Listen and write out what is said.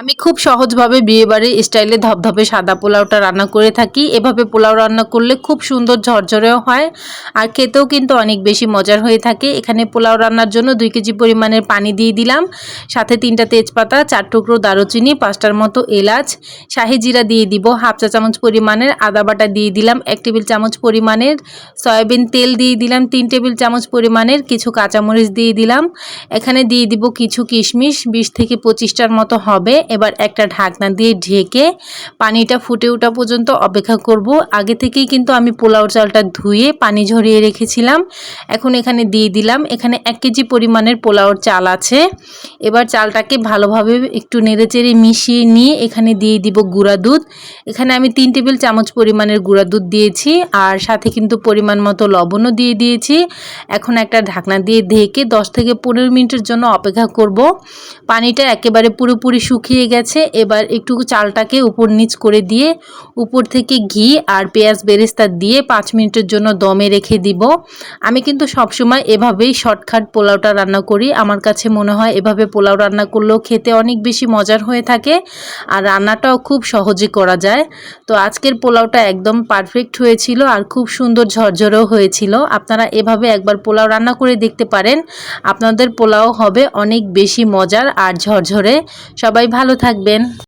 আমি খুব সহজভাবে বিয়েবাড়ির স্টাইলে ধপধপে সাদা পোলাওটা রান্না করে থাকি। এভাবে পোলাও রান্না করলে খুব সুন্দর ঝরঝরেও হয় আর খেতেও কিন্তু অনেক বেশি মজার হয়ে থাকে। এখানে পোলাও রান্নার জন্য দুই কেজি পরিমাণের পানি দিয়ে দিলাম। সাথে তিনটা তেজপাতা, চার টুকরো দারুচিনি, পাঁচটার মতো এলাচ, শাহি জিরা দিয়ে দিব, হাফ চা চামচ পরিমাণের আদা বাটা দিয়ে দিলাম, এক টেবিল চামচ পরিমাণের সয়াবিন তেল দিয়ে দিলাম, তিন টেবিল চামচ পরিমাণের কিছু কাঁচামরিচ দিয়ে দিলাম। এখানে দিয়ে দিব কিছু কিশমিশ, বিশ থেকে পঁচিশটার মতো হবে। এবার একটা ঢাকনা দিয়ে ঢেকে পানিটা ফুটে ওঠা পর্যন্ত অপেক্ষা করব। আগে থেকেই কিন্তু আমি পোলাও চালটা ধুয়ে পানি ঝরিয়ে রেখেছিলাম। এখন এখানে দিয়ে দিলাম। এখানে এক কেজি পরিমাণের পোলাওর চাল আছে। এবার চালটাকে ভালোভাবে একটু নেড়েচেড়ে মিশিয়ে নিয়ে এখানে দিয়ে দিব গুঁড়া দুধ। এখানে আমি তিন টেবিল চামচ পরিমাণের গুঁড়া দুধ দিয়েছি আর সাথে কিন্তু পরিমাণ মতো লবণও দিয়ে দিয়েছি। এখন একটা ঢাকনা দিয়ে ঢেকে দশ থেকে পনেরো মিনিটের জন্য অপেক্ষা করব। পানিটা একেবারে পুরোপুরি শুকিয়ে গেছে। এবার একটু চালটাকে উপর নিচ করে দিয়ে উপর থেকে ঘি আর পেঁয়াজ বেরেস্তা দিয়ে পাঁচ মিনিটের জন্য দমে রেখে দিব। আমি কিন্তু সবসময় এভাবেই শর্টকাট পোলাওটা রান্না করি। আমার কাছে মনে হয় এভাবে পোলাও রান্না করলেও খেতে অনেক বেশি মজার হয়ে থাকে আর রান্নাটাও খুব সহজে করা যায়। তো আজকের পোলাওটা একদম পারফেক্ট হয়েছিল আর খুব সুন্দর ঝরঝরেও হয়েছিল। আপনারা এভাবে একবার পোলাও রান্না করে দেখতে পারেন। আপনাদের পোলাও হবে অনেক বেশি মজার আর ঝরঝরে। সবাই ভালো থাকবেন।